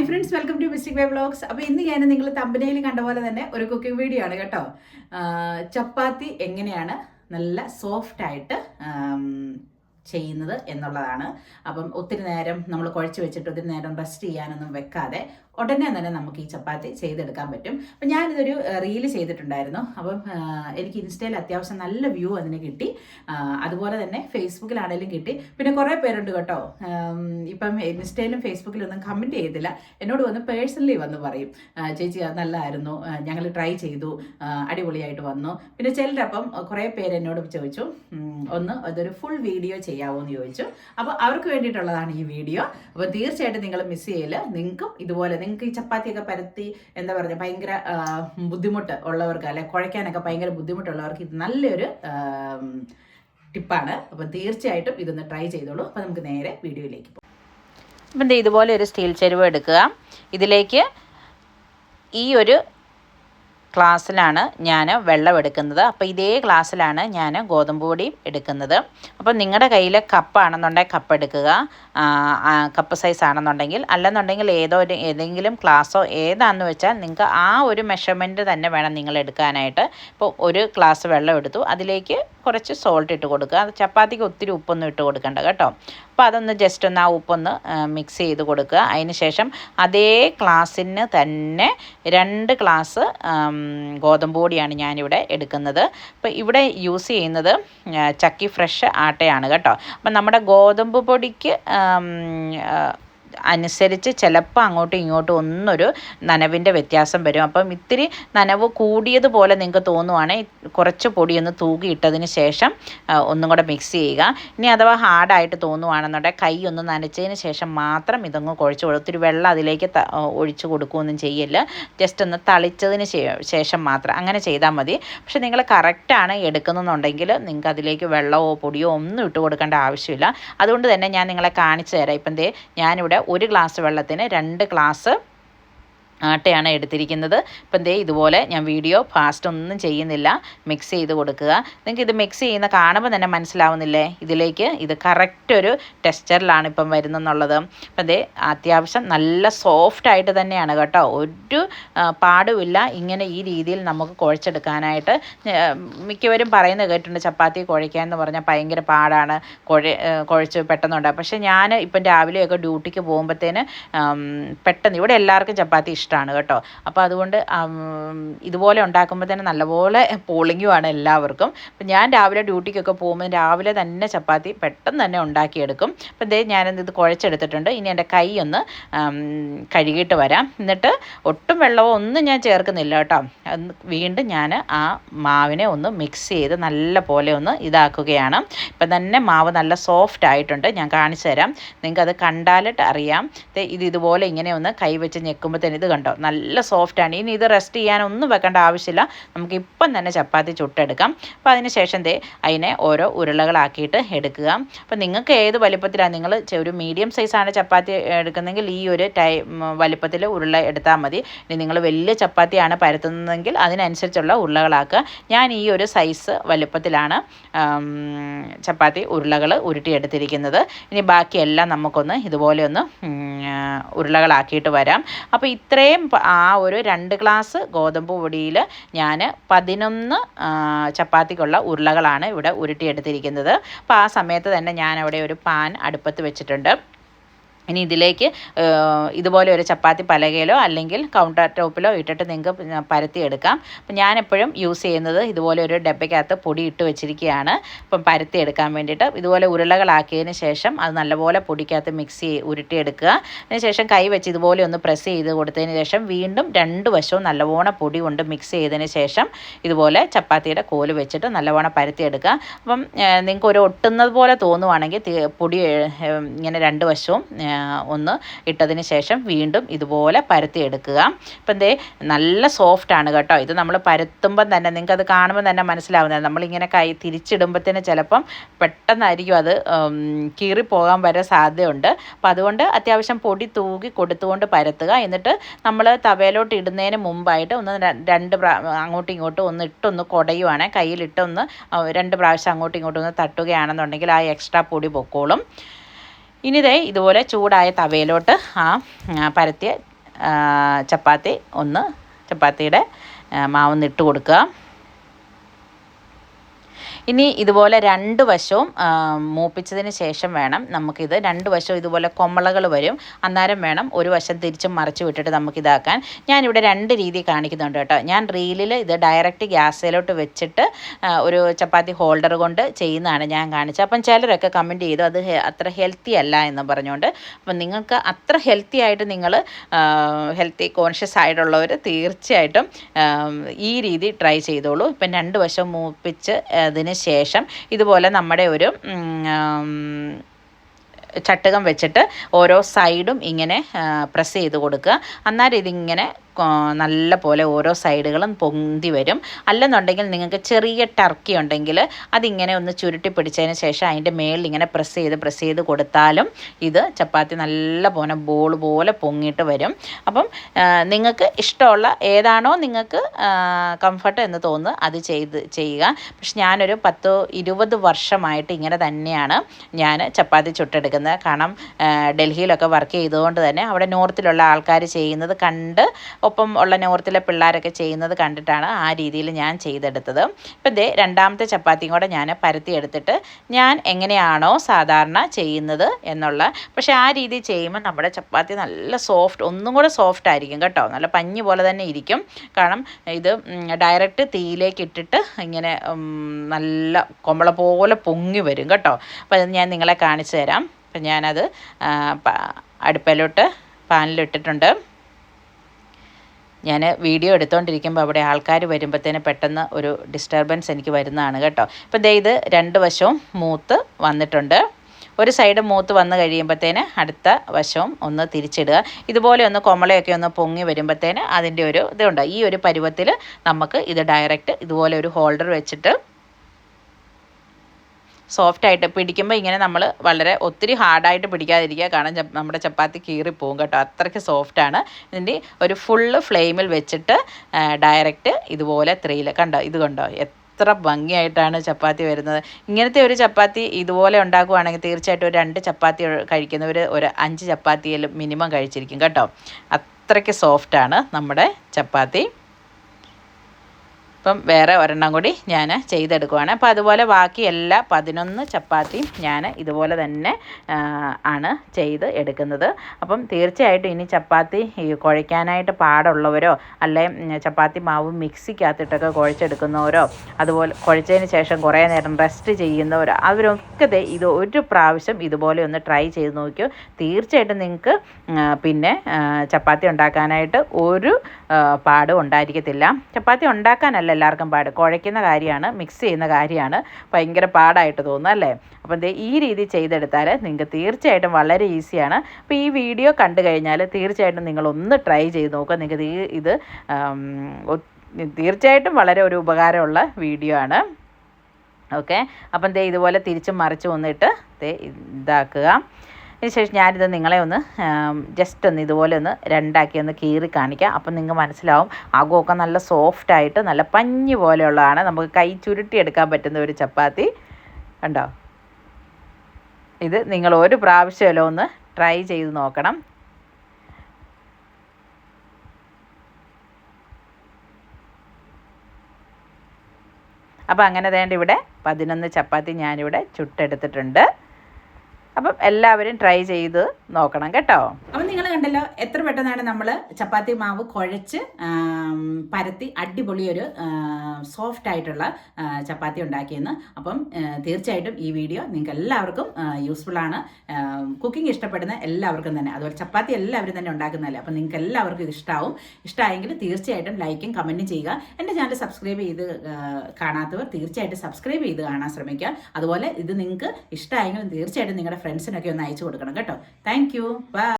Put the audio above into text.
Hi friends welcome to mystic way vlogs അപ്പോൾ ഇന്ന് ഞാൻ നിങ്ങൾ തമ്പനയിൽ കണ്ട പോലെ തന്നെ ഒരു കുക്കിംഗ് വീഡിയോ ആണ് കേട്ടോ. ചപ്പാത്തി എങ്ങനെയാണ് നല്ല സോഫ്റ്റ് ആയിട്ട് ചെയ്യുന്നത് എന്നുള്ളതാണ്. അപ്പം ഒത്തിരി നേരം നമ്മൾ കുഴച്ച് വെച്ചിട്ട് ഒത്തിരി നേരം റെസ്റ്റ് ചെയ്യാനൊന്നും വെക്കാതെ ഉടനെ തന്നെ നമുക്ക് ഈ ചപ്പാത്തി ചെയ്തെടുക്കാൻ പറ്റും. അപ്പം ഞാനിതൊരു റീൽ ചെയ്തിട്ടുണ്ടായിരുന്നു. അപ്പം എനിക്ക് ഇൻസ്റ്റയിൽ അത്യാവശ്യം നല്ല വ്യൂ അതിന് കിട്ടി. അതുപോലെ തന്നെ ഫേസ്ബുക്കിലാണെങ്കിലും കിട്ടി. പിന്നെ കുറേ പേരുണ്ട് കേട്ടോ. ഇപ്പം ഇൻസ്റ്റയിലും ഫേസ്ബുക്കിലും ഒന്നും കമന്റ് ചെയ്തില്ല എന്നോട് വന്ന് പേഴ്സണലി വന്ന് പറയും. ചേച്ചി അത് നല്ലതായിരുന്നു ഞങ്ങൾ ട്രൈ ചെയ്തു. അടിപൊളിയായിട്ട് വന്നു. പിന്നെ ചിലരപ്പം കുറേ പേര് എന്നോട് ചോദിച്ചു. ഒന്ന് അതൊരു ഫുൾ വീഡിയോ ചെയ്യാമോ എന്ന് ചോദിച്ചു. അപ്പോൾ അവർക്ക് വേണ്ടിയിട്ടുള്ളതാണ് ഈ വീഡിയോ അപ്പോൾ തീർച്ചയായിട്ടും നിങ്ങൾ മിസ് ചെയ്യില്ല നിങ്ങൾക്കും ഇതുപോലെ നിങ്ങൾക്ക് ഈ ചപ്പാത്തിയൊക്കെ പരത്തി എന്താ പറയുക ഭയങ്കര ബുദ്ധിമുട്ട് ഉള്ളവർക്ക് അല്ലെ കുഴയ്ക്കാനൊക്കെ ഭയങ്കര ബുദ്ധിമുട്ടുള്ളവർക്ക് ഇത് നല്ലൊരു ടിപ്പാണ്. അപ്പം തീർച്ചയായിട്ടും ഇതൊന്ന് ട്രൈ ചെയ്തോളൂ. അപ്പോൾ നമുക്ക് നേരെ വീഡിയോയിലേക്ക് പോകാം അപ്പം ഇതുപോലെ ഒരു സ്റ്റീൽ ചെരുവ് എടുക്കുക. ഇതിലേക്ക് ഈ ഒരു ഗ്ലാസ്സിലാണ് ഞാൻ വെള്ളം എടുക്കുന്നത്. അപ്പോൾ ഇതേ ഗ്ലാസ്സിലാണ് ഞാൻ ഗോതമ്പ് പൊടിയും എടുക്കുന്നത്. അപ്പോൾ നിങ്ങളുടെ കയ്യിൽ കപ്പാണെന്നുണ്ടെങ്കിൽ കപ്പ് എടുക്കുക. കപ്പ് സൈസ് ആണെന്നുണ്ടെങ്കിൽ. അല്ലെന്നുണ്ടെങ്കിൽ ഏതോ ഒരു ഏതെങ്കിലും ഗ്ലാസ്സോ ഏതാണെന്ന് വെച്ചാൽ നിങ്ങൾക്ക് ആ ഒരു മെഷർമെന്റ് തന്നെ വേണം നിങ്ങൾ എടുക്കാനായിട്ട്. ഇപ്പോൾ ഒരു ഗ്ലാസ് വെള്ളം എടുത്തു. അതിലേക്ക് കുറച്ച് സോൾട്ട് ഇട്ട് കൊടുക്കുക. അത് ചപ്പാത്തിക്ക് ഒത്തിരി ഉപ്പൊന്നും ഇട്ട് കൊടുക്കണ്ട കേട്ടോ. അപ്പോൾ അതൊന്ന് ജസ്റ്റ് ഒന്ന് ആ ഉപ്പൊന്ന് മിക്സ് ചെയ്ത് കൊടുക്കുക. അതിന് ശേഷം അതേ ഗ്ലാസ്സിന് തന്നെ രണ്ട് ഗ്ലാസ് ഗോതമ്പ് പൊടിയാണ് ഞാനിവിടെ എടുക്കുന്നത്. അപ്പോൾ ഇവിടെ യൂസ് ചെയ്യുന്നത് ചക്കി ഫ്രഷ് ആട്ടയാണ് കേട്ടോ. അപ്പം നമ്മുടെ ഗോതമ്പ് പൊടിക്ക് അനുസരിച്ച് ചിലപ്പോൾ അങ്ങോട്ടും ഇങ്ങോട്ടും ഒന്നൊരു നനവിന്റെ വ്യത്യാസം വരും. അപ്പം ഇത്തിരി നനവ് കൂടിയതുപോലെ നിങ്ങൾക്ക് തോന്നുവാണെങ്കിൽ കുറച്ച് പൊടി ഒന്ന് തൂകിയിട്ടതിന് ശേഷം ഒന്നും കൂടെ മിക്സ് ചെയ്യുക. ഇനി അഥവാ ഹാർഡായിട്ട് തോന്നുവാണെന്നുണ്ടെങ്കിൽ കൈ ഒന്ന് നനച്ചതിന് ശേഷം മാത്രം ഇതൊന്ന് കുഴച്ച് കൊടുക്കും ഒത്തിരി വെള്ളം അതിലേക്ക് ഒഴിച്ച് കൊടുക്കുകയൊന്നും ചെയ്യില്ല. ജസ്റ്റ് ഒന്ന് തളിച്ചതിന് ശേഷം മാത്രം. അങ്ങനെ ചെയ്താൽ മതി. പക്ഷേ നിങ്ങൾ കറക്റ്റാണ് എടുക്കുന്നുണ്ടെങ്കിൽ നിങ്ങൾക്ക് അതിലേക്ക് വെള്ളമോ പൊടിയോ ഒന്നും ഇട്ട് കൊടുക്കേണ്ട ആവശ്യമില്ല. അതുകൊണ്ട് തന്നെ ഞാൻ നിങ്ങളെ കാണിച്ചു തരാം. ഇപ്പം ദേ ഞാനിവിടെ ഒരു ഗ്ലാസ് വെള്ളത്തിന് രണ്ട് ഗ്ലാസ് ആട്ടയാണ് എടുത്തിരിക്കുന്നത്. ഇപ്പം ദേ ഇതുപോലെ ഞാൻ വീഡിയോ ഫാസ്റ്റ് ഒന്നും ചെയ്യുന്നില്ല. മിക്സ് ചെയ്ത് കൊടുക്കുക. നിങ്ങൾക്ക് ഇത് മിക്സ് ചെയ്യുന്ന കാണുമ്പോൾ തന്നെ മനസ്സിലാവുന്നില്ലേ? ഇതിലേക്ക് ഇത് കറക്റ്റ് ഒരു ടെക്സ്ചറിലാണ് ഇപ്പം വരുന്നെന്നുള്ളത്. അപ്പം ദേ അത്യാവശ്യം നല്ല സോഫ്റ്റ് ആയിട്ട് തന്നെയാണ് കേട്ടോ. ഒരു പാടുമില്ല. ഇങ്ങനെ ഈ രീതിയിൽ നമുക്ക് കുഴച്ചെടുക്കാനായിട്ട്. മിക്കവരും പറയുന്നത് കേട്ടിട്ടുണ്ട് ചപ്പാത്തി കുഴയ്ക്കുക എന്ന് പറഞ്ഞാൽ ഭയങ്കര പാടാണ്. കുഴ കുഴച്ച് പെട്ടെന്നുണ്ടാകും. പക്ഷേ ഞാൻ ഇപ്പം രാവിലെയൊക്കെ ഡ്യൂട്ടിക്ക് പോകുമ്പോഴത്തേന് പെട്ടെന്ന് ഇവിടെ എല്ലാവർക്കും ചപ്പാത്തി ഇഷ്ടമാണ് കേട്ടോ. അപ്പോൾ അതുകൊണ്ട് ഇതുപോലെ ഉണ്ടാക്കുമ്പോൾ തന്നെ നല്ലപോലെ പോളിങ്ങുമാണ് എല്ലാവർക്കും. അപ്പം ഞാൻ രാവിലെ ഡ്യൂട്ടിക്കൊക്കെ പോകുമ്പോൾ രാവിലെ തന്നെ ചപ്പാത്തി പെട്ടെന്ന് തന്നെ ഉണ്ടാക്കിയെടുക്കും. അപ്പം ഇതേ ഞാനെന്ത് കുഴച്ചെടുത്തിട്ടുണ്ട്. ഇനി എന്റെ കൈ ഒന്ന് കഴുകിയിട്ട് വരാം. എന്നിട്ട് ഒട്ടും വെള്ളമോ ഒന്നും ഞാൻ ചേർക്കുന്നില്ല കേട്ടോ. വീണ്ടും ഞാൻ ആ മാവിനെ ഒന്ന് മിക്സ് ചെയ്ത് നല്ല പോലെ ഒന്ന് ഇതാക്കുകയാണ്. ഇപ്പം തന്നെ മാവ് നല്ല സോഫ്റ്റ് ആയിട്ടുണ്ട്. ഞാൻ കാണിച്ചു തരാം നിങ്ങൾക്ക് അത് കണ്ടാലിട്ട് അറിയാം ഇത് ഇതുപോലെ ഇങ്ങനെ ഒന്ന് കൈ വെച്ച് തന്നെ ഇത് കണ്ടോ? നല്ല സോഫ്റ്റാണ് ഇനി ഇത് റെസ്റ്റ് ചെയ്യാനൊന്നും വെക്കേണ്ട ആവശ്യമില്ല. നമുക്ക് ഇപ്പം തന്നെ ചപ്പാത്തി ചുട്ടെടുക്കാം. അപ്പോൾ അതിന് ശേഷം ദേ അതിനെ ഓരോ ഉരുളകളാക്കിയിട്ട് എടുക്കുക. അപ്പോൾ നിങ്ങൾക്ക് ഏത് വലിപ്പത്തിലാണ് നിങ്ങൾ ഒരു മീഡിയം സൈസാണ് ചപ്പാത്തി എടുക്കുന്നതെങ്കിൽ ഈ ഒരു ടൈ വലിപ്പത്തിൽ ഉരുള എടുത്താൽ മതി. ഇനി നിങ്ങൾ വലിയ ചപ്പാത്തിയാണ് പരത്തുന്നതെങ്കിൽ അതിനനുസരിച്ചുള്ള ഉരുളകളാക്കുക. ഞാൻ ഈ ഒരു സൈസ് വലിപ്പത്തിലാണ് ചപ്പാത്തി ഉരുളകൾ ഉരുട്ടിയെടുത്തിരിക്കുന്നത്. ഇനി ബാക്കിയെല്ലാം നമുക്കൊന്ന് ഇതുപോലെ ഒന്ന് ഉരുളകളാക്കിയിട്ട് വരാം. അപ്പോൾ ഇത്രയും ആ ഒരു രണ്ട് ഗ്ലാസ് ഗോതമ്പ് പൊടിയിൽ ഞാൻ പതിനൊന്ന് ചപ്പാത്തിക്കുള്ള ഉരുളകളാണ് ഇവിടെ ഉരുട്ടിയെടുത്തിരിക്കുന്നത്. അപ്പോൾ ആ സമയത്ത് തന്നെ ഞാൻ അവിടെ ഒരു പാൻ അടുപ്പത്ത് വെച്ചിട്ടുണ്ട്. ഇനി ഇതിലേക്ക് ഇതുപോലെ ഒരു ചപ്പാത്തി പലകയിലോ അല്ലെങ്കിൽ കൗണ്ടർ ടോപ്പിലോ ഇട്ടിട്ട് നിങ്ങൾക്ക് പരത്തിയെടുക്കാം. അപ്പം ഞാനെപ്പോഴും യൂസ് ചെയ്യുന്നത് ഇതുപോലെ ഒരു ഡബ്ബയ്ക്കകത്ത് പൊടി ഇട്ട് വെച്ചിരിക്കുകയാണ്. ഇപ്പം പരത്തിയെടുക്കാൻ വേണ്ടിയിട്ട് ഇതുപോലെ ഉരുളകളാക്കിയതിന് ശേഷം അത് നല്ലപോലെ പൊടിക്കകത്ത് മിക്സ് ചെയ്ത് ഉരുട്ടിയെടുക്കുക. അതിന് ശേഷം കൈ വെച്ച് ഇതുപോലെ ഒന്ന് പ്രസ് ചെയ്ത് കൊടുത്തതിന് ശേഷം വീണ്ടും രണ്ട് വശവും നല്ലവണ്ണം പൊടി കൊണ്ട് മിക്സ് ചെയ്തതിന് ശേഷം ഇതുപോലെ ചപ്പാത്തിയുടെ കോൽ വെച്ചിട്ട് നല്ലവണ്ണം പരത്തിയെടുക്കുക. അപ്പം നിങ്ങൾക്ക് ഒരു ഒട്ടുന്നത് പോലെ തോന്നുവാണെങ്കിൽ പൊടി ഇങ്ങനെ രണ്ട് വശവും ഒന്ന് ഇട്ടതിന് ശേഷം വീണ്ടും ഇതുപോലെ പരത്തിയെടുക്കുക ഇപ്പം എന്തേ നല്ല സോഫ്റ്റ് ആണ് കേട്ടോ. ഇത് നമ്മൾ പരത്തുമ്പം തന്നെ നിങ്ങൾക്ക് അത് കാണുമ്പോൾ തന്നെ മനസ്സിലാവുന്നത് നമ്മളിങ്ങനെ കൈ തിരിച്ചിടുമ്പോഴത്തേന് ചിലപ്പം പെട്ടെന്നായിരിക്കും അത് കീറിപ്പോകാൻ വരെ സാധ്യതയുണ്ട്. അപ്പം അതുകൊണ്ട് അത്യാവശ്യം പൊടി തൂകി കൊടുത്തുകൊണ്ട് പരത്തുക. എന്നിട്ട് നമ്മൾ തവയിലോട്ട് ഇടുന്നതിന് മുമ്പായിട്ട് ഒന്ന് രണ്ട് പ്രാ അങ്ങോട്ടും ഇങ്ങോട്ടും ഒന്ന് ഇട്ടൊന്ന് കുടയുവാണ്. കയ്യിലിട്ടൊന്ന് രണ്ട് പ്രാവശ്യം അങ്ങോട്ടും ഇങ്ങോട്ടും ഒന്ന് തട്ടുകയാണെന്നുണ്ടെങ്കിൽ ആ എക്സ്ട്രാ പൊടി പൊക്കോളും. ഇനി ദേ ഇതുപോലെ ചൂടായ തവയിലോട്ട് ആ പരത്തിയ ചപ്പാത്തി ഒന്ന് ചപ്പാത്തിയുടെ മാവൊന്നിട്ട് കൊടുക്കുക. ഇനി ഇതുപോലെ രണ്ട് വശവും മൂപ്പിച്ചതിന് ശേഷം വേണം നമുക്കിത് രണ്ട് വശവും ഇതുപോലെ കൊമ്മളകൾ വരും. അന്നേരം വേണം ഒരു വശം തിരിച്ചും മറിച്ച് വിട്ടിട്ട് നമുക്കിതാക്കാൻ. ഞാനിവിടെ രണ്ട് രീതി കാണിക്കുന്നുണ്ട് കേട്ടോ. ഞാൻ റീലിൽ ഇത് ഡയറക്റ്റ് ഗ്യാസിലോട്ട് വെച്ചിട്ട് ഒരു ചപ്പാത്തി ഹോൾഡർ കൊണ്ട് ചെയ്യുന്നതാണ് ഞാൻ കാണിച്ചത്. അപ്പം ചിലരൊക്കെ കമന്റ് ചെയ്തു അത് അത്ര ഹെൽത്തി അല്ല എന്ന് പറഞ്ഞുകൊണ്ട്. അപ്പം നിങ്ങൾക്ക് അത്ര ഹെൽത്തി ആയിട്ട് നിങ്ങൾ ഹെൽത്തി കോൺഷ്യസ് ആയിട്ടുള്ളവർ തീർച്ചയായിട്ടും ഈ രീതി ട്രൈ ചെയ്തോളൂ. ഇപ്പം രണ്ട് വശം മൂപ്പിച്ച് അതിന് ശേഷം ഇതുപോലെ നമ്മുടെ ഒരു ചട്ടകം വെച്ചിട്ട് ഓരോ സൈഡും ഇങ്ങനെ പ്രസ് ചെയ്ത് കൊടുക്കുക. അന്നേരം ഇതിങ്ങനെ നല്ല പോലെ ഓരോ സൈഡുകളും പൊന്തി വരും. അല്ലെന്നുണ്ടെങ്കിൽ നിങ്ങൾക്ക് ചെറിയ ടർക്കി ഉണ്ടെങ്കിൽ അതിങ്ങനെ ഒന്ന് ചുരുട്ടി പിടിച്ചതിന് ശേഷം അതിന്റെ മേളിൽ ഇങ്ങനെ പ്രസ് ചെയ്ത് പ്രസ് ചെയ്ത് കൊടുത്താലും ഇത് ചപ്പാത്തി നല്ല പോലെ ബോൾ പോലെ പൊങ്ങിയിട്ട് വരും. അപ്പം നിങ്ങൾക്ക് ഇഷ്ടമുള്ള ഏതാണോ നിങ്ങൾക്ക് കംഫർട്ട് എന്ന് തോന്നുന്നത് അത് ചെയ്ത് ചെയ്യുക. പക്ഷെ ഞാനൊരു പത്തോ ഇരുപത് വർഷമായിട്ട് ഇങ്ങനെ തന്നെയാണ് ഞാൻ ചപ്പാത്തി ചുട്ടെടുക്കുന്നത്. കാരണം ഡൽഹിയിലൊക്കെ വർക്ക് ചെയ്തുകൊണ്ട് തന്നെ അവിടെ നോർത്തിലുള്ള ആൾക്കാർ ചെയ്യുന്നത് കണ്ട് ഒപ്പം ഉള്ള നോർത്തിലെ പിള്ളേരൊക്കെ ചെയ്യുന്നത് കണ്ടിട്ടാണ് ആ രീതിയിൽ ഞാൻ ചെയ്തെടുത്തത്. ഇപ്പം ദേ രണ്ടാമത്തെ ചപ്പാത്തിയും കൂടെ ഞാൻ പരത്തി എടുത്തിട്ട് ഞാൻ എങ്ങനെയാണോ സാധാരണ ചെയ്യുന്നത് എന്നുള്ള പക്ഷേ ആ രീതി ചെയ്യുമ്പോൾ നമ്മുടെ ചപ്പാത്തി നല്ല സോഫ്റ്റ് ഒന്നും കൂടെ സോഫ്റ്റ് ആയിരിക്കും കേട്ടോ. നല്ല പഞ്ഞി പോലെ തന്നെ ഇരിക്കും. കാരണം ഇത് ഡയറക്റ്റ് തീയിലേക്ക് ഇട്ടിട്ട് ഇങ്ങനെ നല്ല കൊമ്പള പോലെ പൊങ്ങി വരും കേട്ടോ. അപ്പോൾ അത് ഞാൻ നിങ്ങളെ കാണിച്ചു തരാം. അപ്പം ഞാനത് അടുപ്പിലോട്ട് പാനിലിട്ടിട്ടുണ്ട്. ഞാൻ വീഡിയോ എടുത്തുകൊണ്ടിരിക്കുമ്പോൾ അവിടെ ആൾക്കാർ വരുമ്പോഴത്തേന് പെട്ടെന്ന് ഒരു ഡിസ്റ്റർബൻസ് എനിക്ക് വരുന്നതാണ് കേട്ടോ. ഇപ്പം ദേ ഇത് രണ്ട് വശവും മൂത്ത് വന്നിട്ടുണ്ട്. ഒരു സൈഡ് മൂത്ത് വന്ന് കഴിയുമ്പോഴത്തേന് അടുത്ത വശവും ഒന്ന് തിരിച്ചിടുക. ഇതുപോലെ ഒന്ന് കൊമളയൊക്കെ ഒന്ന് പൊങ്ങി വരുമ്പോഴത്തേന് അതിന്റെ ഒരു ഇതുണ്ട്. ഈ ഒരു പരുവത്തിൽ നമുക്ക് ഇത് ഡയറക്റ്റ് ഇതുപോലെ ഒരു ഹോൾഡർ വെച്ചിട്ട് സോഫ്റ്റ് ആയിട്ട് പിടിക്കുമ്പോൾ ഇങ്ങനെ നമ്മൾ വളരെ ഒത്തിരി ഹാർഡായിട്ട് പിടിക്കാതിരിക്കുക. കാരണം നമ്മുടെ ചപ്പാത്തി കീറിപ്പോവും കേട്ടോ. അത്രയ്ക്ക് സോഫ്റ്റാണ് ഇതിന്റെ ഒരു ഫുള്ള് ഫ്ലെയിമിൽ വെച്ചിട്ട് ഡയറക്റ്റ് ഇതുപോലെ ത്രീയിൽ കണ്ടോ? ഇത് കണ്ടോ? എത്ര ഭംഗിയായിട്ടാണ് ചപ്പാത്തി വരുന്നത്. ഇങ്ങനത്തെ ഒരു ചപ്പാത്തി ഇതുപോലെ ഉണ്ടാക്കുവാണെങ്കിൽ തീർച്ചയായിട്ടും ഒരു രണ്ട് ചപ്പാത്തി കഴിക്കുന്നവർ ഒരു അഞ്ച് ചപ്പാത്തിയിൽ മിനിമം കഴിച്ചിരിക്കും കേട്ടോ. അത്രയ്ക്ക് സോഫ്റ്റാണ് നമ്മുടെ ചപ്പാത്തി. ഇപ്പം വേറെ ഒരെണ്ണം കൂടി ഞാൻ ചെയ്തെടുക്കുവാണ്. അപ്പോൾ അതുപോലെ ബാക്കി എല്ലാ പതിനൊന്ന് ചപ്പാത്തിയും ഞാൻ ഇതുപോലെ തന്നെ ആണ് ചെയ്ത് എടുക്കുന്നത്. അപ്പം തീർച്ചയായിട്ടും ഇനി ചപ്പാത്തി കുഴയ്ക്കാനായിട്ട് പാടുള്ളവരോ അല്ലെ ചപ്പാത്തി മാവ് മിക്സിക്കകത്തിട്ടൊക്കെ കുഴച്ചെടുക്കുന്നവരോ അതുപോലെ കുഴച്ചതിന് ശേഷം കുറേ നേരം റെസ്റ്റ് ചെയ്യുന്നവരോ അവരൊക്കെ ഇത് ഒരു പ്രാവശ്യം ഇതുപോലെ ഒന്ന് ട്രൈ ചെയ്ത് നോക്കിയോ. തീർച്ചയായിട്ടും നിങ്ങൾക്ക് പിന്നെ ചപ്പാത്തി ഉണ്ടാക്കാനായിട്ട് ഒരു പാടും ഉണ്ടായിരിക്കത്തില്ല. ചപ്പാത്തി ഉണ്ടാക്കാനല്ല എല്ലാവർക്കും പാട്. കുഴയ്ക്കുന്ന കാര്യമാണ് മിക്സ് ചെയ്യുന്ന കാര്യമാണ്. ഭയങ്കര പാടായിട്ട് തോന്നുന്നു അല്ലേ? അപ്പം ദേ ഈ രീതി ചെയ്തെടുത്താൽ നിങ്ങൾക്ക് തീർച്ചയായിട്ടും വളരെ ഈസിയാണ്. അപ്പോൾ ഈ വീഡിയോ കണ്ടു കഴിഞ്ഞാൽ തീർച്ചയായിട്ടും നിങ്ങളൊന്ന് ട്രൈ ചെയ്ത് നോക്കുക. നിങ്ങൾക്ക് ഇത് തീർച്ചയായിട്ടും വളരെ ഒരു ഉപകാരമുള്ള വീഡിയോ ആണ്. ഓക്കെ അപ്പം ദേ ഇതുപോലെ തിരിച്ചും മറിച്ചും വന്നിട്ട് ദേ ഇതാക്കുക. അതിനുശേഷം ഞാനിത് നിങ്ങളെ ഒന്ന് ജസ്റ്റ് ഒന്ന് ഇതുപോലെ ഒന്ന് രണ്ടാക്കി ഒന്ന് കീറി കാണിക്കാം. അപ്പം നിങ്ങൾക്ക് മനസ്സിലാവും അകമൊക്കെ നല്ല സോഫ്റ്റ് ആയിട്ട് നല്ല പഞ്ഞി പോലെയുള്ളതാണ്. നമുക്ക് കൈ ചുരുട്ടി എടുക്കാൻ പറ്റുന്ന ഒരു ചപ്പാത്തി. കണ്ടോ? ഇത് നിങ്ങൾ ഒരു പ്രാവശ്യമല്ലോ ഒന്ന് ട്രൈ ചെയ്ത് നോക്കണം. അപ്പോൾ അങ്ങനെ വേണ്ട ഇവിടെ പതിനൊന്ന് ചപ്പാത്തി ഞാനിവിടെ ചുട്ടെടുത്തിട്ടുണ്ട്. അപ്പം എല്ലാവരും ട്രൈ ചെയ്ത് നോക്കണം കേട്ടോ. അപ്പം നിങ്ങൾ കണ്ടല്ലോ എത്ര പെട്ടെന്നാണ് നമ്മൾ ചപ്പാത്തി മാവ് കുഴച്ച് പരത്തി അടിപൊളി ഒരു സോഫ്റ്റ് ആയിട്ടുള്ള ചപ്പാത്തി ഉണ്ടാക്കിയെന്ന്. അപ്പം തീർച്ചയായിട്ടും ഈ വീഡിയോ നിങ്ങൾക്ക് എല്ലാവർക്കും യൂസ്ഫുൾ ആണ്. കുക്കിംഗ് ഇഷ്ടപ്പെടുന്ന എല്ലാവർക്കും തന്നെ. അതുപോലെ ചപ്പാത്തി എല്ലാവരും തന്നെ ഉണ്ടാക്കുന്നതല്ലേ. അപ്പം നിങ്ങൾക്ക് എല്ലാവർക്കും ഇത് ഇഷ്ടമാവും ഇഷ്ടമായെങ്കിൽ തീർച്ചയായിട്ടും ലൈക്കും കമന്റും ചെയ്യുക. എന്റെ ചാനൽ സബ്സ്ക്രൈബ് ചെയ്ത് കാണാത്തവർ തീർച്ചയായിട്ടും സബ്സ്ക്രൈബ് ചെയ്ത് കാണാൻ ശ്രമിക്കുക. അതുപോലെ ഇത് നിങ്ങൾക്ക് ഇഷ്ടമായെങ്കിലും തീർച്ചയായിട്ടും നിങ്ങളുടെ ഫ്രണ്ട്സിനൊക്കെ ഒന്ന് അയച്ചു കൊടുക്കണം കേട്ടോ. Thank you by